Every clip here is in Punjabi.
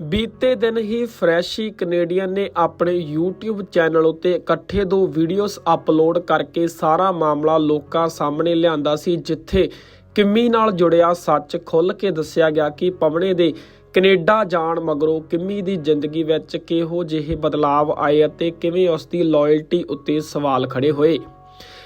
ਬੀਤੇ ਦਿਨ ਹੀ ਫਰੈਸ਼ੀ ਕੈਨੇਡੀਅਨ ਨੇ ਆਪਣੇ YouTube ਚੈਨਲ ਉੱਤੇ ਇਕੱਠੇ ਦੋ ਵੀਡੀਓਜ਼ ਅਪਲੋਡ ਕਰਕੇ ਸਾਰਾ ਮਾਮਲਾ ਲੋਕਾਂ ਸਾਹਮਣੇ ਲਿਆਂਦਾ ਸੀ, ਜਿੱਥੇ ਕਿੰਮੀ ਨਾਲ ਜੁੜਿਆ ਸੱਚ ਖੁੱਲ੍ਹ ਕੇ ਦੱਸਿਆ ਗਿਆ ਕਿ ਪਵਨੇ ਦੇ ਕੈਨੇਡਾ ਜਾਣ ਮਗਰੋਂ ਕਿੰਮੀ ਦੀ ਜ਼ਿੰਦਗੀ ਵਿੱਚ ਕਿਹੋ ਜਿਹੇ ਬਦਲਾਅ ਆਏ ਅਤੇ ਕਿਵੇਂ ਉਸ ਦੀ ਲਾਇਲਟੀ ਉੱਤੇ ਸਵਾਲ ਖੜੇ ਹੋਏ।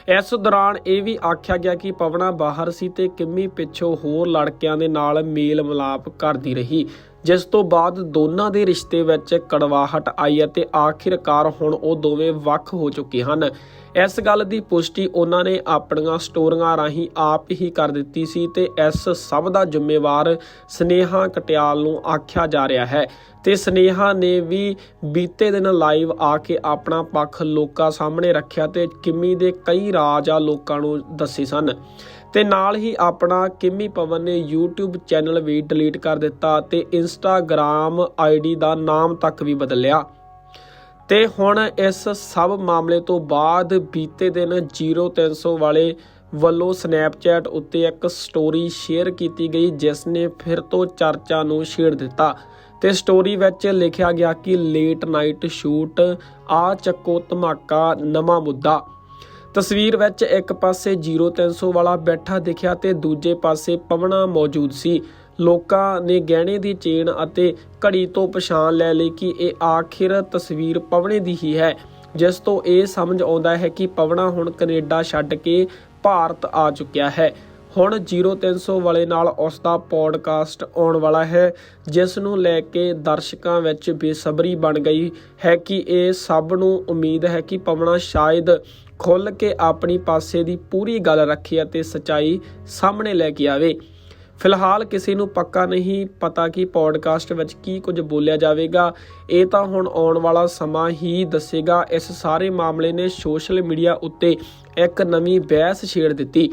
ਇਸ ਦੌਰਾਨ ਇਹ ਵੀ ਆਖਿਆ ਗਿਆ ਕਿ ਪਵਨਾ ਬਾਹਰ ਸੀ ਤੇ ਕਿੰਮੀ ਪਿੱਛੋਂ ਹੋਰ ਲੜਕਿਆਂ ਦੇ ਨਾਲ ਮੇਲ ਮਿਲਾਪ ਕਰਦੀ ਰਹੀ। ਜਿਸ ਤੋਂ ਬਾਅਦ ਦੋਨਾਂ ਦੇ ਰਿਸ਼ਤੇ ਵਿੱਚ ਕੜਵਾਹਟ ਆਈ ਅਤੇ ਆਖਿਰਕਾਰ ਹੁਣ ਉਹ ਦੋਵੇਂ ਵੱਖ ਹੋ ਚੁੱਕੇ ਹਨ। ਇਸ ਗੱਲ ਦੀ ਪੁਸ਼ਟੀ ਉਹਨਾਂ ਨੇ ਆਪਣੀਆਂ ਸਟੋਰੀਆਂ ਰਾਹੀਂ ਆਪ ਹੀ ਕਰ ਦਿੱਤੀ ਸੀ ਤੇ ਇਸ ਸਭ ਦਾ ਜ਼ਿੰਮੇਵਾਰ ਸਨੇਹਾ ਕਟਿਆਲ ਨੂੰ ਆਖਿਆ ਜਾ ਰਿਹਾ ਹੈ ਤੇ ਸਨੇਹਾ ਨੇ ਵੀ ਬੀਤੇ ਦਿਨ ਲਾਈਵ ਆ ਕੇ ਆਪਣਾ ਪੱਖ ਲੋਕਾਂ ਸਾਹਮਣੇ ਰੱਖਿਆ ਤੇ ਕਿਮੀ ਦੇ ਕਈ ਰਾਜ ਆ ਲੋਕਾਂ ਨੂੰ ਦੱਸੇ ਸਨ। ਤੇ ਨਾਲ ਹੀ ਆਪਣਾ ਕਿਮੀ ਪਵਨ ਨੇ YouTube ਚੈਨਲ ਵੀ ਡਿਲੀਟ ਕਰ ਦਿੱਤਾ ਤੇ Instagram ਆਈਡੀ ਦਾ ਨਾਮ ਤੱਕ ਵੀ ਬਦਲਿਆ। ਤੇ ਹੁਣ ਇਸ ਸਭ ਮਾਮਲੇ ਤੋਂ ਬਾਅਦ ਬੀਤੇ ਦਿਨ 0300 ਵਾਲੇ ਵੱਲੋਂ ਸਨੈਪਚੈਟ ਉੱਤੇ ਇੱਕ ਸਟੋਰੀ ਸ਼ੇਅਰ ਕੀਤੀ ਗਈ, ਜਿਸ ਨੇ ਫਿਰ ਤੋਂ ਚਰਚਾ ਨੂੰ ਛੇੜ ਦਿੱਤਾ। ਤੇ ਸਟੋਰੀ ਵਿੱਚ ਲਿਖਿਆ ਗਿਆ ਕਿ ਲੇਟ ਨਾਈਟ ਸ਼ੂਟ ਆ ਚੱਕੋ ਧਮਾਕਾ, ਨਵਾਂ ਮੁੱਦਾ। ਤਸਵੀਰ ਵਿੱਚ ਇੱਕ ਪਾਸੇ 0300 ਵਾਲਾ ਬੈਠਾ ਦਿਖਿਆ ਤੇ ਦੂਜੇ ਪਾਸੇ ਪਵਨਾ ਮੌਜੂਦ ਸੀ। ਲੋਕਾਂ ਨੇ ਗਹਿਣੇ ਦੀ ਚੇਨ ਅਤੇ ਘੜੀ ਤੋਂ ਪਛਾਣ ਲੈ ਲਈ ਕਿ ਇਹ ਆਖਿਰ ਤਸਵੀਰ ਪਵਨੇ ਦੀ ਹੀ ਹੈ। ਜਿਸ ਤੋਂ ਇਹ ਸਮਝ ਆਉਂਦਾ ਹੈ ਕਿ ਪਵਨਾ ਹੁਣ ਕੈਨੇਡਾ ਛੱਡ ਕੇ ਭਾਰਤ ਆ ਚੁੱਕਿਆ ਹੈ। ਹੁਣ 0300 ਵਾਲੇ ਨਾਲ ਉਸ ਦਾ ਪੋਡਕਾਸਟ ਆਉਣ ਵਾਲਾ ਹੈ, ਜਿਸ ਨੂੰ ਲੈ ਕੇ ਦਰਸ਼ਕਾਂ ਵਿੱਚ ਬੇਸਬਰੀ ਬਣ ਗਈ ਹੈ ਕਿ ਇਹ ਸਭ ਨੂੰ ਉਮੀਦ ਹੈ ਕਿ ਪਵਨਾ ਸ਼ਾਇਦ ਖੁੱਲ ਕੇ ਆਪਣੀ ਪਾਸੇ ਦੀ ਪੂਰੀ ਗੱਲ ਰੱਖੇ ਅਤੇ ਸਚਾਈ ਸਾਹਮਣੇ ਲੈ ਕੇ ਆਵੇ। ਫਿਲਹਾਲ ਕਿਸੇ ਨੂੰ ਪੱਕਾ ਨਹੀਂ ਪਤਾ ਕਿ ਪੋਡਕਾਸਟ ਵਿੱਚ ਕੀ ਕੁਝ ਬੋਲਿਆ ਜਾਵੇਗਾ। ਇਹ ਤਾਂ ਹੁਣ ਆਉਣ ਵਾਲਾ ਸਮਾਂ ਹੀ ਦੱਸੇਗਾ। ਇਸ ਸਾਰੇ ਮਾਮਲੇ ਨੇ ਸੋਸ਼ਲ ਮੀਡੀਆ ਉੱਤੇ ਇੱਕ ਨਵੀਂ ਬਹਿਸ ਛੇੜ ਦਿੱਤੀ।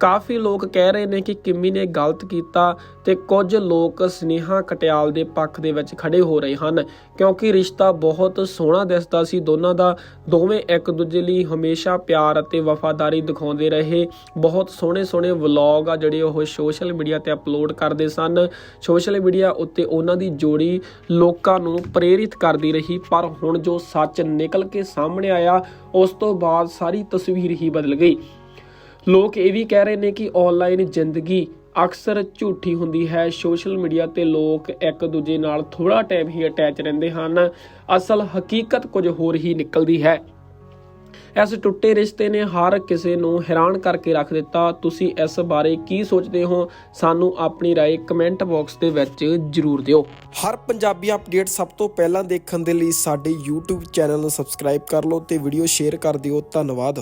ਕਾਫੀ ਲੋਕ ਕਹਿ ਰਹੇ ਨੇ ਕਿ ਕਿੰਮੀ ਨੇ ਗਲਤ ਕੀਤਾ ਤੇ ਕੁਝ ਲੋਕ ਸਨੇਹਾ ਕਟਿਆਲ ਦੇ ਪੱਖ ਦੇ ਵਿੱਚ ਖੜੇ ਹੋ ਰਹੇ ਹਨ, ਕਿਉਂਕਿ ਰਿਸ਼ਤਾ ਬਹੁਤ ਸੋਹਣਾ ਦਿਸਦਾ ਸੀ। ਦੋਨਾਂ ਦਾ ਦੋਵੇਂ ਇੱਕ ਦੂਜੇ ਲਈ ਹਮੇਸ਼ਾ ਪਿਆਰ ਅਤੇ ਵਫਾਦਾਰੀ ਦਿਖਾਉਂਦੇ ਰਹੇ। ਬਹੁਤ ਸੋਹਣੇ ਸੋਹਣੇ ਵਲੌਗ ਆ ਜਿਹੜੇ ਉਹ ਸੋਸ਼ਲ ਮੀਡੀਆ ਤੇ ਅਪਲੋਡ ਕਰਦੇ ਸਨ। ਸੋਸ਼ਲ ਮੀਡੀਆ ਉੱਤੇ ਉਹਨਾਂ ਦੀ ਜੋੜੀ ਲੋਕਾਂ ਨੂੰ ਪ੍ਰੇਰਿਤ ਕਰਦੀ ਰਹੀ, ਪਰ ਹੁਣ ਜੋ ਸੱਚ ਨਿਕਲ ਕੇ ਸਾਹਮਣੇ ਆਇਆ, ਉਸ ਤੋਂ ਬਾਅਦ ਸਾਰੀ ਤਸਵੀਰ ਹੀ ਬਦਲ ਗਈ। ਲੋਕ ਇਹ ਵੀ ਕਹਿ ਰਹੇ ਨੇ ਕਿ ਆਨਲਾਈਨ ਜ਼ਿੰਦਗੀ ਅਕਸਰ ਝੂਠੀ ਹੁੰਦੀ ਹੈ ਸੋਸ਼ਲ ਮੀਡੀਆ ਤੇ ਲੋਕ ਇੱਕ ਦੂਜੇ ਨਾਲ ਥੋੜਾ ਟਾਈਮ ਹੀ ਅਟੈਚ ਰਹਿੰਦੇ ਹਨ ਅਸਲ ਹਕੀਕਤ ਕੁਝ ਹੋਰ ਹੀ ਨਿਕਲਦੀ ਹੈ ਇਸ ਟੁੱਟੇ ਰਿਸ਼ਤੇ ਨੇ ਹਰ ਕਿਸੇ ਨੂੰ ਹੈਰਾਨ ਕਰਕੇ ਰੱਖ ਦਿੱਤਾ ਤੁਸੀਂ ਇਸ ਬਾਰੇ ਕੀ ਸੋਚਦੇ ਹੋ ਸਾਨੂੰ ਆਪਣੀ رائے ਕਮੈਂਟ ਬਾਕਸ ਦੇ ਵਿੱਚ ਜਰੂਰ ਦਿਓ ਹਰ ਪੰਜਾਬੀ ਅਪਡੇਟ ਸਭ ਤੋਂ ਪਹਿਲਾਂ ਦੇਖਣ ਦੇ ਲਈ ਸਾਡੇ YouTube ਚੈਨਲ ਨੂੰ ਸਬਸਕ੍ਰਾਈਬ ਕਰ ਲਓ ਤੇ ਵੀਡੀਓ ਸ਼ੇਅਰ ਕਰ ਦਿਓ ਧੰਨਵਾਦ